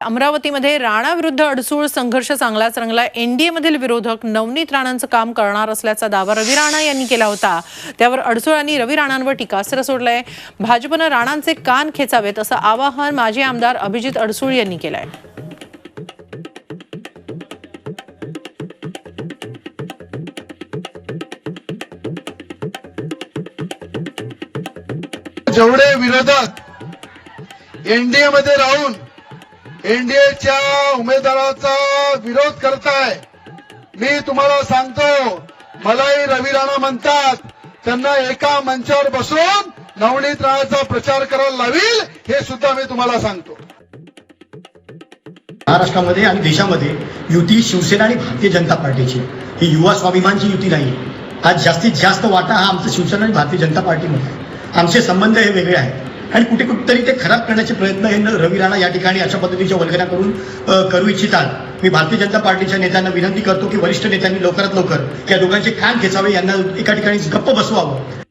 अमरावतीमध्ये राणा विरुद्ध अडसूळ संघर्ष चांगलाच रंगला. एनडीए मधील विरोधक नवनीत राणांचं काम करणार असल्याचा दावा रवी राणा यांनी केला होता. त्यावर अडसूळ आणि रवी राणांवर टीकास्त्र सोडलंय. भाजपनं राणांचे कान खेचावेत असं आवाहन माजी आमदार अभिजित अडसूळ यांनी केलंय. जेवढे विरोधक एनडीए मध्ये राहून एनडीएच्या उमेदवाराचा विरोध करताय. मी तुम्हाला सांगतो मलाही रवी राणा म्हणतात त्यांना एका मंचावर बसून नवनीत राणाचा प्रचार करायला लावील हे सुद्धा मी तुम्हाला सांगतो. महाराष्ट्रामध्ये आणि देशामध्ये युती शिवसेना आणि भारतीय जनता पार्टीची. ही युवा स्वाभिमानची युती नाही. आज जास्तीत जास्त वाटा हा आमचा शिवसेना आणि भारतीय जनता पार्टीमध्ये आहे. आमचे संबंध हे वेगळे आहेत. आणि कुठे कुठेतरी ते खराब करण्याचे प्रयत्न हे रवी राणा या ठिकाणी अशा पद्धतीच्या वल्गना करून करू इच्छितात. मी भारतीय जनता पार्टीच्या नेत्यांना विनंती करतो की वरिष्ठ नेत्यांनी लवकरात लवकर या दोघांचे कान खेचावे यांना एका ठिकाणी गप्प बसवावं.